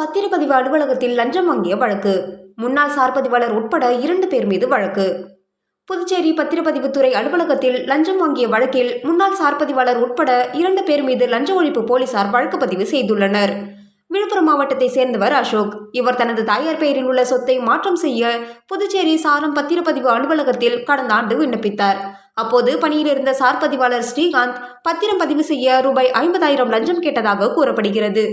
பத்திரப்பதிவு அலுவலகத்தில் லஞ்சம் வாங்கிய வழக்கு. முன்னாள் சார் பதிவாளர் உட்பட இரண்டு பேர் மீது வழக்கு. புதுச்சேரி பத்திரப்பதிவுத்துறை அலுவலகத்தில் லஞ்சம் வாங்கிய வழக்கில் முன்னாள் சார் பதிவாளர் உட்பட இரண்டு பேர் மீது லஞ்ச ஒழிப்பு போலீசார் வழக்கு பதிவு செய்துள்ளனர். விழுப்புரம் மாவட்டத்தை சேர்ந்தவர் அசோக். இவர் தனது தாயார் பெயரில் உள்ள சொத்தை மாற்றம் செய்ய புதுச்சேரி சாரம் பத்திரப்பதிவு அலுவலகத்தில் கடந்த ஆண்டு விண்ணப்பித்தார். அப்போது பணியில் இருந்த சார் பதிவாளர் ஸ்ரீகாந்த் பத்திரம் பதிவு செய்ய ரூபாய் ஐம்பதாயிரம் லஞ்சம் கேட்டதாக கூறப்படுகிறது.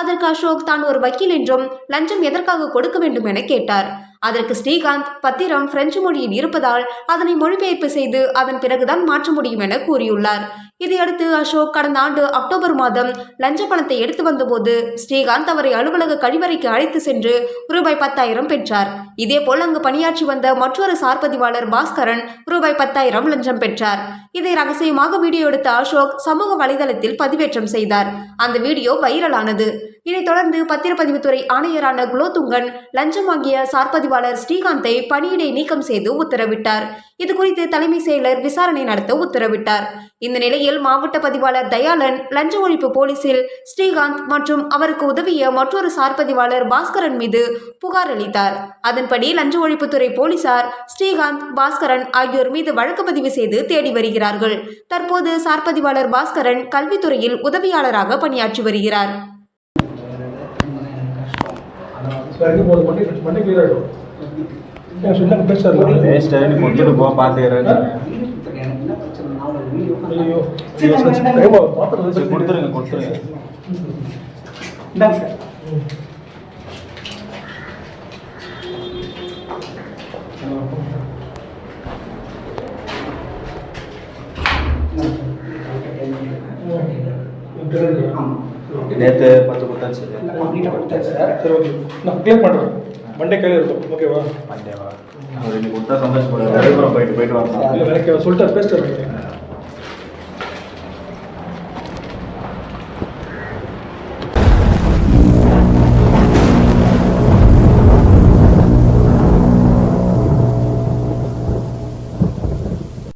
அதற்கு அசோக் தான் ஒரு வக்கீல் என்றும் லஞ்சம் எதற்காக கொடுக்க வேண்டும் என கேட்டார். அதற்கு ஸ்ரீகாந்த் பத்திரம் பிரெஞ்சு மொழியில் இருப்பதால் அதனை மொழிபெயர்ப்பு செய்து அதன் பிறகுதான் மாற்ற முடியும் என கூறியுள்ளார். இதையடுத்து அசோக் கடந்த ஆண்டு அக்டோபர் மாதம் லஞ்ச பணத்தை எடுத்து வந்தபோது ஸ்ரீகாந்த் அவரை அலுவலக கழிவறைக்கு அழைத்து சென்று ரூபாய் பத்தாயிரம் பெற்றார். இதேபோல் அங்கு பணியாற்றி வந்த மற்றொரு சார் பதிவாளர் பாஸ்கரன் ரூபாய் பத்தாயிரம் லஞ்சம் பெற்றார். இதை ரகசியமாக வீடியோ எடுத்த அசோக் சமூக வலைதளத்தில் பதிவேற்றம் செய்தார். அந்த வீடியோ வைரலானது. இதைத் தொடர்ந்து பத்திரப்பதிவுத்துறை ஆணையரான குலோத்துங்கன் லஞ்சம் வாங்கிய சார்பதிவாளர் ஸ்ரீகாந்தை பணியிடை நீக்கம் செய்து உத்தரவிட்டார். இது குறித்து தலைமை செயலர் விசாரணை நடத்த உத்தரவிட்டார். இந்த நிலையில் மாவட்ட பதிவாளர் தயாளன் லஞ்ச ஒழிப்பு போலீசில் ஸ்ரீகாந்த் மற்றும் அவருக்கு உதவிய மற்றொரு சார்பதிவாளர் பாஸ்கரன் மீது புகார் அளித்தார். அதன்படி லஞ்ச ஒழிப்புத்துறை போலீசார் ஸ்ரீகாந்த் பாஸ்கரன் ஆகியோர் மீது வழக்கு பதிவு செய்து தேடி வருகிறார்கள். தற்போது சார்பதிவாளர் பாஸ்கரன் கல்வித்துறையில் உதவியாளராக பணியாற்றி வருகிறார். சரி போதும் மண்டே மண்டே கிளியர் ஆகிடும் சொன்ன வேஸ்ட் பார்த்துக்கிறேன் ஐயோ கொடுத்துருங்க கொடுத்துருங்க. இந்தாங்க சார். ஆமாம் நேற்று பத்து கொடுத்தாச்சு கம்ப்ளீட்டாக கொடுத்தாச்சு சார். சரி ஓகே. நான் கிளியர் பண்ணுறேன் மண்டே கையில் இருக்கும். ஓகேவா மண்டேவா அவர் இன்னைக்கு கொடுத்தா சந்தோஷப்படுவார். விழுப்புரம் போயிட்டு போயிட்டு வரலாம் இல்லை எனக்கு சொல்லிட்டு பேசிட்டு